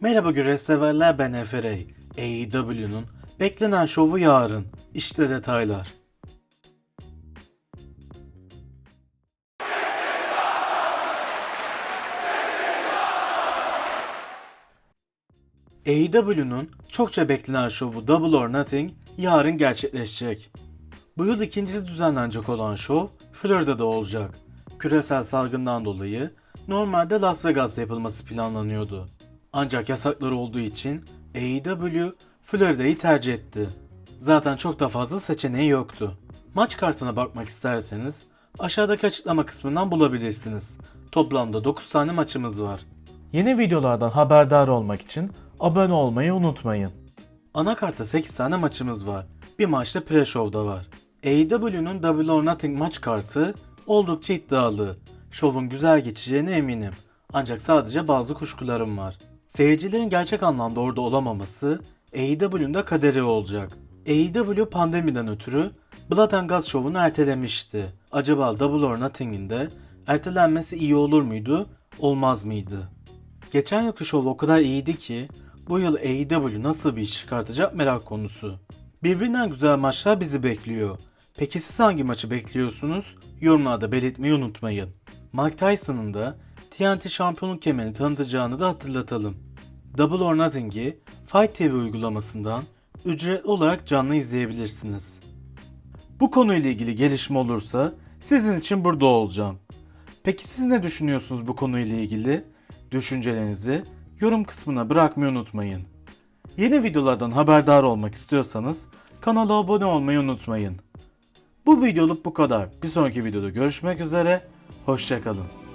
Merhaba güreş severler ben Efe. AEW'nun beklenen şovu yarın. İşte detaylar. AEW'nun çokça beklenen şovu Double or Nothing yarın gerçekleşecek. Bu yıl ikincisi düzenlenecek olan şov Florida'da olacak. Küresel salgından dolayı normalde Las Vegas'ta yapılması planlanıyordu. Ancak yasakları olduğu için AEW Florida'yı tercih etti. Zaten çok da fazla seçeneği yoktu. Maç kartına bakmak isterseniz aşağıdaki açıklama kısmından bulabilirsiniz. Toplamda 9 tane maçımız var. Yeni videolardan haberdar olmak için abone olmayı unutmayın. Anakartta 8 tane maçımız var. Bir maçta pre-show'da var. AEW'nun Double or Nothing maç kartı oldukça iddialı. Şovun güzel geçeceğine eminim. Ancak sadece bazı kuşkularım var. Seyircilerin gerçek anlamda orada olamaması AEW'nun da kaderi olacak. AEW pandemiden ötürü Blood and Guts şovunu ertelemişti. Acaba Double or Nothing'in de ertelenmesi iyi olur muydu, olmaz mıydı? Geçen yılki şov o kadar iyiydi ki bu yıl AEW nasıl bir iş çıkartacak merak konusu. Birbirinden güzel maçlar bizi bekliyor. Peki siz hangi maçı bekliyorsunuz? Yorumlarda belirtmeyi unutmayın. Mike Tyson'ın da TNT şampiyonluk kemerini tanıtacağını da hatırlatalım. Double or Nothing'i Fight TV uygulamasından ücretli olarak canlı izleyebilirsiniz. Bu konuyla ilgili gelişme olursa sizin için burada olacağım. Peki siz ne düşünüyorsunuz bu konuyla ilgili? Düşüncelerinizi yorum kısmına bırakmayı unutmayın. Yeni videolardan haberdar olmak istiyorsanız kanala abone olmayı unutmayın. Bu videoluk bu kadar. Bir sonraki videoda görüşmek üzere. Hoşçakalın.